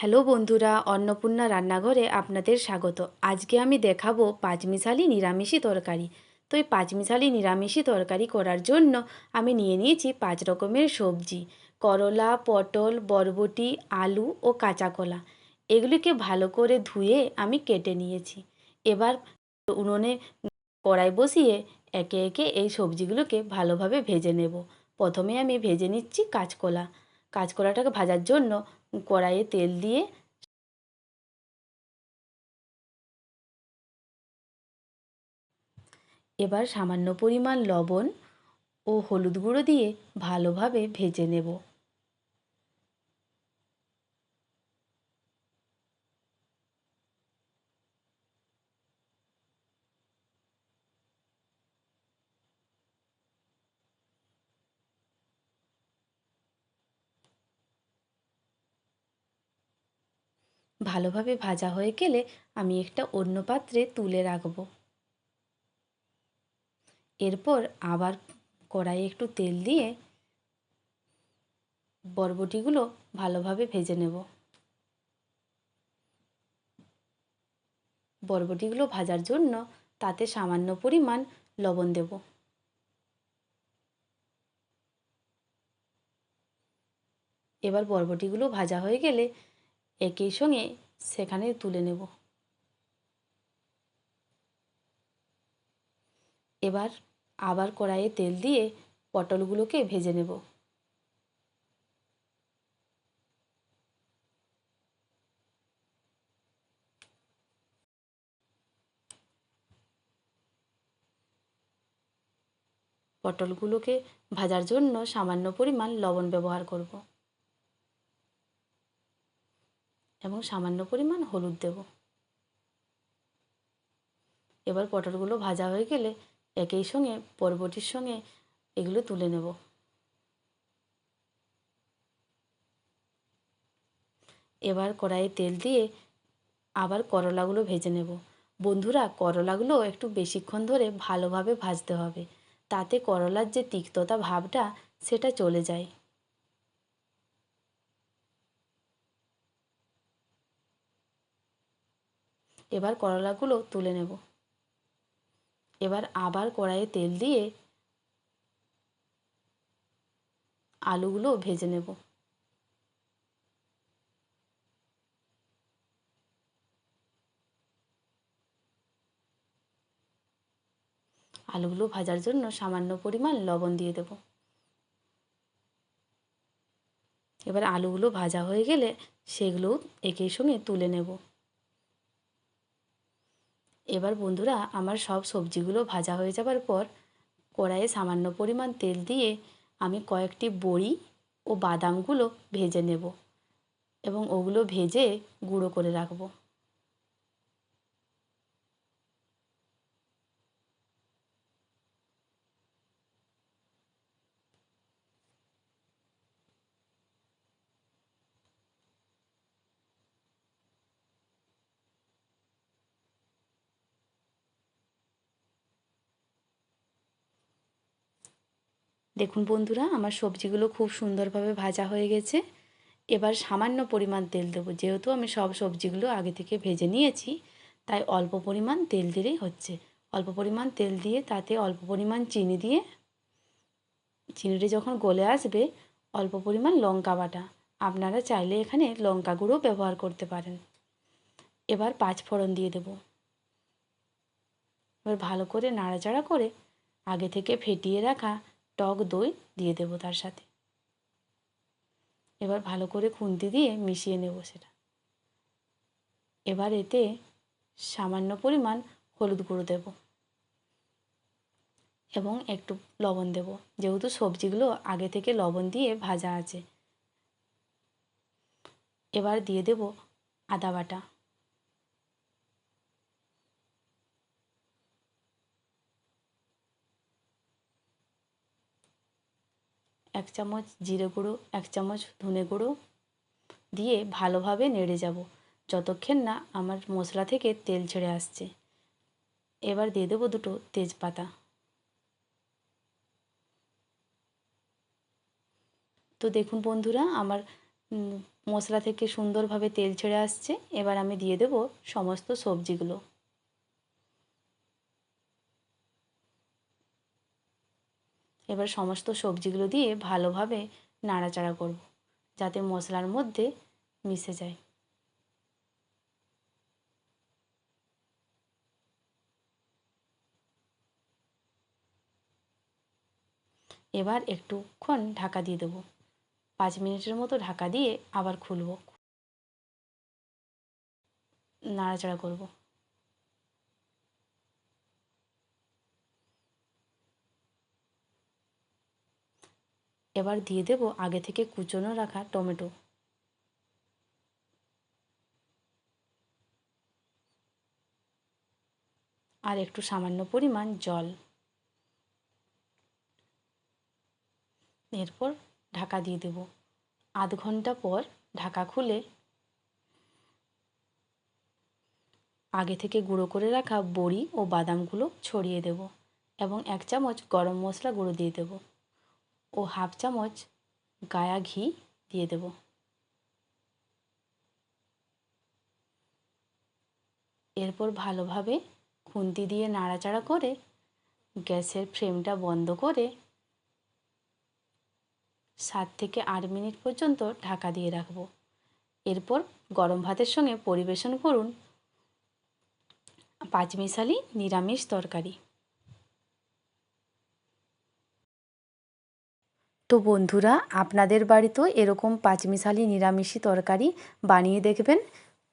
Hello বন্ধুরা, অন্নপূর্ণা রান্নাঘরে আপনাদের স্বাগত। আজকে আমি দেখাবো পাঁচমিশালি নিরামিষি তরকারি। তো এই পাঁচমিশালি নিরামিষি তরকারি করার জন্য আমি নিয়ে নিয়েছি পাঁচ রকমের সবজি। করলা, পটল, বরবটি, আলু ও কাঁচা কলা। এগুলিকে ভালো করে ধুয়ে আমি কেটে নিয়েছি। এবার উনুনে কড়াই বসিয়ে একে একে এই সবজিগুলোকে ভালোভাবে ভেজে নেব। প্রথমে আমি ভেজে নিচ্ছি কাঁচকলা। কাঁচকলাটাকে ভাজার জন্য কড়াইয়ে তেল দিয়ে এবার সামান্য পরিমাণ লবণ ও হলুদ গুঁড়ো দিয়ে ভালোভাবে ভেজে নেব। ভালোভাবে ভাজা হয়ে গেলে আমি একটা অন্য পাত্রে তুলে রাখব। এরপর আবার কড়াইয়ে একটু তেল দিয়ে বরবটিগুলো ভালোভাবে ভেজে নেব। বরবটিগুলো ভাজার জন্য তাতে সামান্য পরিমাণ লবণ দেব। এবার বরবটিগুলো ভাজা হয়ে গেলে একই সঙ্গে সেখানে তুলে নেব। এবার আবার কড়াইয়ে তেল দিয়ে পটলগুলোকে ভেজে নেব। পটলগুলোকে ভাজার জন্য সামান্য পরিমাণ লবণ ব্যবহার করব। এবং সামান্য পরিমাণ হলুদ দেব। এবার পটলগুলো ভাজা হয়ে গেলে একই সঙ্গে, পরবটির সঙ্গে এগুলো তুলে নেব। এবার কড়াইয়ে তেল দিয়ে আবার করলাগুলো ভেজে নেব। বন্ধুরা, করলাগুলো একটু বেশিক্ষণ ধরে ভালোভাবে ভাজতে হবে। তাতে করলার যে তিক্ততা ভাবটা, সেটা চলে যায়। এবার করলাগুলো তুলে নেব। এবার আবার কড়াইয়ে তেল দিয়ে আলুগুলো ভেজে নেব। আলুগুলো ভাজার জন্য সামান্য পরিমাণ লবণ দিয়ে দেব। এবার আলুগুলো ভাজা হয়ে গেলে সেগুলো একই সঙ্গে তুলে নেব। এবার বন্ধুরা আমার সব সবজিগুলো ভাজা হয়ে যাবার পর কড়াইয়ে সামান্য পরিমাণ তেল দিয়ে আমি কয়েকটি বড়ি ও বাদামগুলো ভেজে নেব এবং ওগুলো ভেজে গুঁড়ো করে রাখব। দেখুন বন্ধুরা, আমার সবজিগুলো খুব সুন্দরভাবে ভাজা হয়ে গেছে। এবার সামান্য পরিমাণ তেল দেবো। যেহেতু আমি সব সবজিগুলো আগে থেকে ভেজে নিয়েছি, তাই অল্প পরিমাণ তেল দিলেই হচ্ছে। অল্প পরিমাণ তেল দিয়ে তাতে অল্প পরিমাণ চিনি দিয়ে, চিনিটা যখন গলে আসবে, অল্প পরিমাণ লঙ্কা বাটা। আপনারা চাইলে এখানে লঙ্কা গুঁড়ো ব্যবহার করতে পারেন। এবার পাঁচ ফোড়ন দিয়ে দেব। এবার ভালো করে নাড়াচাড়া করে আগে থেকে ফেটিয়ে রাখা টক দই দিয়ে দেবো তার সাথে। এবার ভালো করে খুন্তি দিয়ে মিশিয়ে নেব সেটা। এবার এতে সামান্য পরিমাণ হলুদ গুঁড়ো দেব এবং একটু লবণ দেব। যেহেতু সবজিগুলো আগে থেকে লবণ দিয়ে ভাজা আছে। এবার দিয়ে দেব আদা বাটা। এক চামচ জিরে গুঁড়ো, এক চামচ ধনে গুঁড়ো দিয়ে ভালোভাবে নেড়ে যাব। যতক্ষণ না আমার মশলা থেকে তেল ছেড়ে আসছে। এবার দিয়ে দেবো দুটো তেজপাতা। তো দেখুন বন্ধুরা, আমার মশলা থেকে সুন্দরভাবে তেল ছেড়ে আসছে। এবার আমি দিয়ে দেব সমস্ত সবজিগুলো। এবার সমস্ত সবজিগুলো দিয়ে ভালোভাবে নাড়াচাড়া করব, যাতে মশলার মধ্যে মিশে যায়। এবার একটুক্ষণ ঢাকা দিয়ে দেবো। পাঁচ মিনিটের মতো ঢাকা দিয়ে আবার খুলব। নাড়াচাড়া করব। এবার দিয়ে দেব আগে থেকে কুচোনো রাখা টমেটো। আর একটু সামান্য পরিমাণ জল। এরপর ঢাকা দিয়ে দেব। আধ ঘণ্টা পর ঢাকা খুলে আগে থেকে গুঁড়ো করে রাখা বড়ি ও বাদামগুলো ছড়িয়ে দেব এবং এক চামচ গরম মশলা গুঁড়ো দিয়ে দেব। ও হাফ চামচ গায়া ঘি দিয়ে দেব। এরপর ভালোভাবে খুন্তি দিয়ে নাড়াচাড়া করে গ্যাসের ফ্লেমটা বন্ধ করে সাত থেকে আট মিনিট পর্যন্ত ঢাকা দিয়ে রাখব। এরপর গরম ভাতের সঙ্গে পরিবেশন করুন পাঁচমিশালি নিরামিষ তরকারি। তো বন্ধুরা, আপনাদের বাড়িতেও এরকম পাঁচমিশালি নিরামিষি তরকারি বানিয়ে দেখবেন।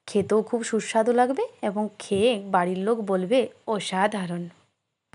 খেতেও খুব সুস্বাদু লাগবে এবং খেয়ে বাড়ির লোক বলবে, অসাধারণ।